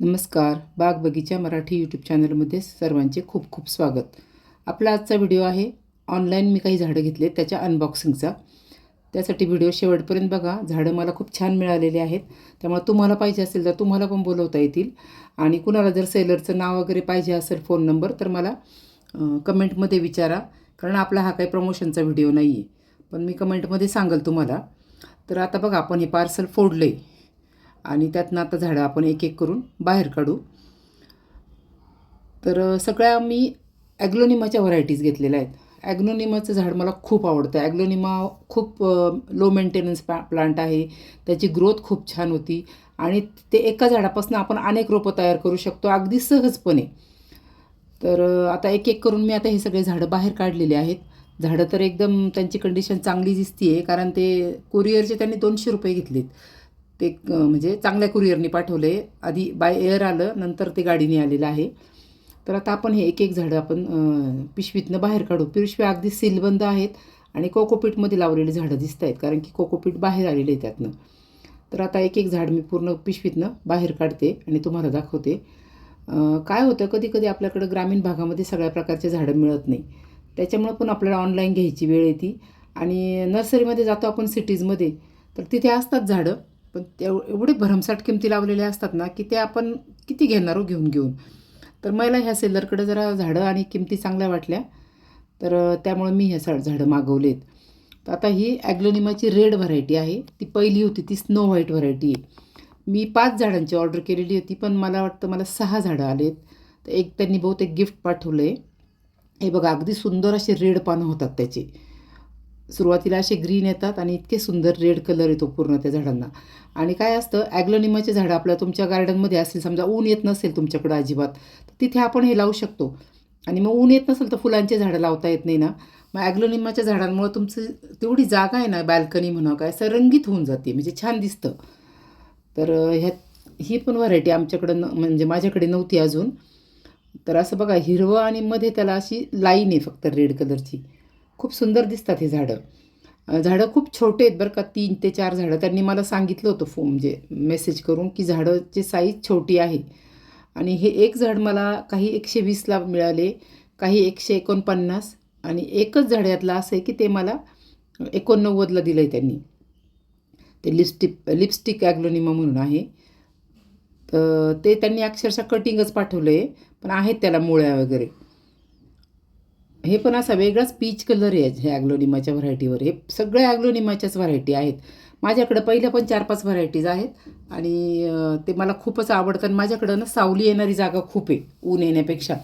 नमस्कार. बाग बगीचा मराठी यूट्यूब चॅनलमध्ये सर्वांचे खूप खूप स्वागत. आपला आजचा व्हिडिओ आहे ऑनलाईन मी काही झाडं घेतले त्याच्या अनबॉक्सिंगचा त्यासाठी व्हिडिओ शेवटपर्यंत बघा. झाडं मला खूप छान मिळालेले आहेत. त्यामुळे तुम्हाला पाहिजे असेल तर तुम्हाला पण बोलवता येतील. आणि कुणाला जर सेलरचं नाव वगैरे पाहिजे असेल फोन नंबर तर मला कमेंटमध्ये विचारा. कारण आपला हा काही प्रमोशनचा व्हिडिओ नाही आहे पण मी कमेंटमध्ये सांगेल तुम्हाला. तर आता बघा आपण हे पार्सल फोडलं आहे आणि त्यातनं आता झाडं आपण एक एक करून बाहेर काढू. तर सगळ्या मी ॲग्लोनिमाच्या व्हरायटीज घेतलेल्या आहेत. ॲग्लोनिमाचं झाड मला खूप आवडतं. ॲग्लोनिमा खूप लो मेंटेनन्स प्ला प्लांट आहे. त्याची ग्रोथ खूप छान होती. आणि ते एका झाडापासून आपण अनेक रोपं तयार करू शकतो अगदी सहजपणे. तर आता एक एक करून मी आता हे सगळे झाडं बाहेर काढलेले आहेत. झाडं तर एकदम त्यांची कंडिशन चांगली दिसते आहे कारण ते कुरिअरचे त्यांनी दोनशे रुपये घेतलेत. ते म्हणजे चांगल्या कुरिअरनी पाठवले. आधी बाय एअर आलं नंतर ते गाडीने आलेलं आहे. तर आता आपण हे एक एक झाडं आपण पिशवीतनं बाहेर काढू. पिशव्या अगदी सीलबंद आहेत आणि कोकोपीटमध्ये लावलेली झाडं दिसत आहेत कारण की कोकोपीट बाहेर आलेले आहे त्यातनं. तर आता एक एक झाड मी पूर्ण पिशवीतनं बाहेर काढते आणि तुम्हाला दाखवते. काय होतं कधी कधी आपल्याकडं ग्रामीण भागामध्ये सगळ्या प्रकारचे झाडं मिळत नाही. त्याच्यामुळं पण आपल्याला ऑनलाईन घ्यायची वेळ येते. आणि नर्सरीमध्ये जातो आपण सिटीजमध्ये तर तिथे असतात झाडं. पण तेव एवढे भरमसाठ किमती लावलेल्या असतात ना की ते आपण किती घेणार हो घेऊन घेऊन? तर मला ह्या सेलरकडे जरा झाडं आणि किमती चांगल्या वाटल्या. तर त्यामुळे मी ह्या सा झाडं मागवलेत. तर आता ही ॲग्लोनिमाची रेड व्हरायटी आहे. ती पहिली होती ती स्नो व्हाईट व्हरायटी आहे. मी पाच झाडांची ऑर्डर केलेली होती पण मला वाटतं मला सहा झाडं आलेत. तर एक त्यांनी बहुतेक गिफ्ट पाठवलं आहे हे बघा अगदी सुंदर असे रेड पानं होतात त्याचे. सुरुवातीला असे ग्रीन येतात आणि इतके सुंदर रेड कलर येतो पूर्ण त्या झाडांना. आणि काय असतं ॲग्लोनिमाचे झाडं आपल्या तुमच्या गार्डनमध्ये असतील समजा ऊन येत नसेल तुमच्याकडं अजिबात तर तिथे आपण हे लावू शकतो. आणि मग ऊन येत नसेल तर फुलांचे झाडं लावता येत नाही ना. मग ॲग्लोनिमाच्या झाडांमुळं तुमचं तेवढी जागा आहे ना बॅल्कनी म्हणा काय असं रंगीत होऊन जाते म्हणजे छान दिसतं. तर ह्या ही पण व्हरायटी आमच्याकडं न म्हणजे माझ्याकडे नव्हती अजून. तर असं बघा हिरवं आणि मध्ये त्याला अशी लाईन आहे फक्त रेड कलरची खूप सुंदर दिसतात हे झाडं. झाडं खूप छोटे आहेत बरं का तीन ते चार झाडं. त्यांनी मला सांगितलं होतं फो म्हणजे मेसेज करून की झाडंची साईज छोटी आहे. आणि हे एक झाड मला काही एकशे वीसला मिळाले काही एकशे एकोणपन्नास आणि एकच झाड यातलं असं आहे की ते मला एकोणनव्वदला दिलं आहे त्यांनी. ते लिपस्टिक लिपस्टिक ॲग्लोनिमा म्हणून आहे. तर ते त्यांनी अक्षरशः कटिंगच पाठवलं आहे पण आहेत त्याला मुळ्या वगैरे. हे पण असा वेगळाच पीच कलर आहे ह्या ॲग्लोनिमाच्या व्हरायटीवर हे सगळ्या ॲग्लोनिमाच्याच व्हरायटी आहेत. माझ्याकडं पहिल्या पण चार पाच व्हरायटीज आहेत. आणि ते मला खूपच आवडतं आणि माझ्याकडं ना सावली येणारी जागा खूप आहे ऊन येण्यापेक्षा.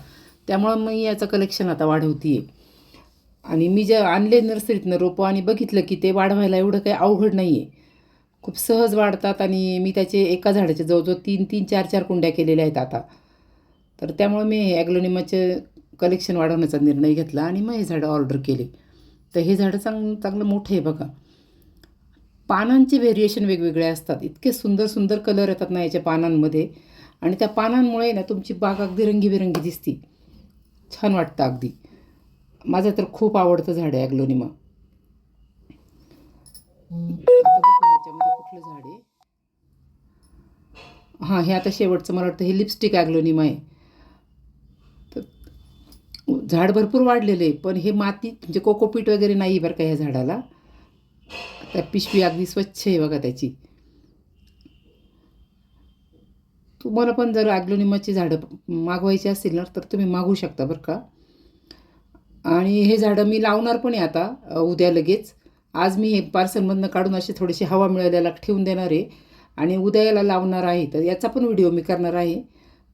त्यामुळं मी याचं कलेक्शन आता वाढवते आहे आणि मी जे आणले नर्सरीतनं रोपं आणि बघितलं की ते वाढवायला एवढं काही अवघड नाही आहे खूप सहज वाढतात आणि मी त्याचे एका झाडाच्या जवळजवळ तीन तीन चार चार कुंड्या केलेल्या आहेत आता. तर त्यामुळे मी हे ॲग्लोनिमाचे कलेक्शन वाढवण्याचा निर्णय घेतला आणि मग हे झाडं ऑर्डर केले. तर हे झाडं चांग चांगलं मोठं आहे बघा. पानांचे व्हेरिएशन वेगवेगळे असतात. इतके सुंदर सुंदर कलर येतात ना याच्या पानांमध्ये. आणि त्या पानांमुळे ना तुमची बाग अगदी रंगीबेरंगी दिसती. छान वाटतं अगदी. माझं तर खूप आवडतं झाड आहे ॲग्लोनिमा याच्यामध्ये कुठलं झाड आहे? हां हे आता शेवटचं मला वाटतं हे लिपस्टिक ॲग्लोनिमा आहे. झाड भरपूर वाढलेलं आहे पण हे माती म्हणजे कोकोपीट वगैरे नाही बरं का ह्या झाडाला. त्या पिशवी अगदी स्वच्छ आहे बघा त्याची. तुम्हाला पण जर ॲग्लोनिमाची झाडं मागवायची असतील ना तर तुम्ही मागवू शकता बरं का. आणि हे झाडं मी लावणार पण आहे आता उद्या लगेच. आज मी हे पार्सलमधनं काढून असे थोडीशी हवा मिळाल्याला ठेवून देणार आहे. आणि उद्या याला लावणार आहे तर याचा पण व्हिडिओ मी करणार आहे.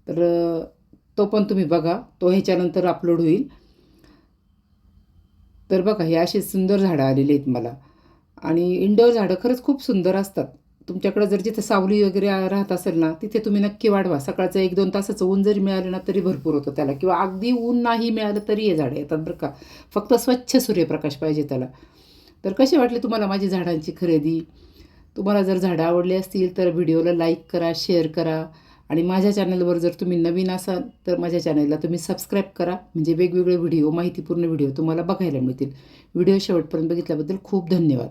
तर तो पण तुम्ही बघा तो ह्याच्यानंतर अपलोड होईल. तर बघा हे असे सुंदर झाडं आलेले आहेत मला. आणि इंडोर झाडं खरंच खूप सुंदर असतात. तुमच्याकडं जर जिथं सावली वगैरे राहत असेल ना तिथे तुम्ही नक्की वाढवा. सकाळचं एक दोन तासाचं ऊन जरी मिळालं ना तरी भरपूर होतं त्याला. किंवा अगदी ऊन नाही मिळालं तरी हे झाडं येतात बरं का. फक्त स्वच्छ सूर्यप्रकाश पाहिजे त्याला. तर कसे वाटले तुम्हाला माझी झाडांची खरेदी? तुम्हाला जर झाडं आवडली असतील तर व्हिडिओला लाईक करा शेअर करा. आणि माझ्या चॅनलवर जर तुम्ही नवीन असाल तर माझ्या चॅनलला तुम्ही सबस्क्राईब करा. म्हणजे वेगवेगळे व्हिडिओ माहितीपूर्ण व्हिडिओ तुम्हाला बघायला मिळतील. व्हिडिओ शेवटपर्यंत बघितल्याबद्दल खूप धन्यवाद.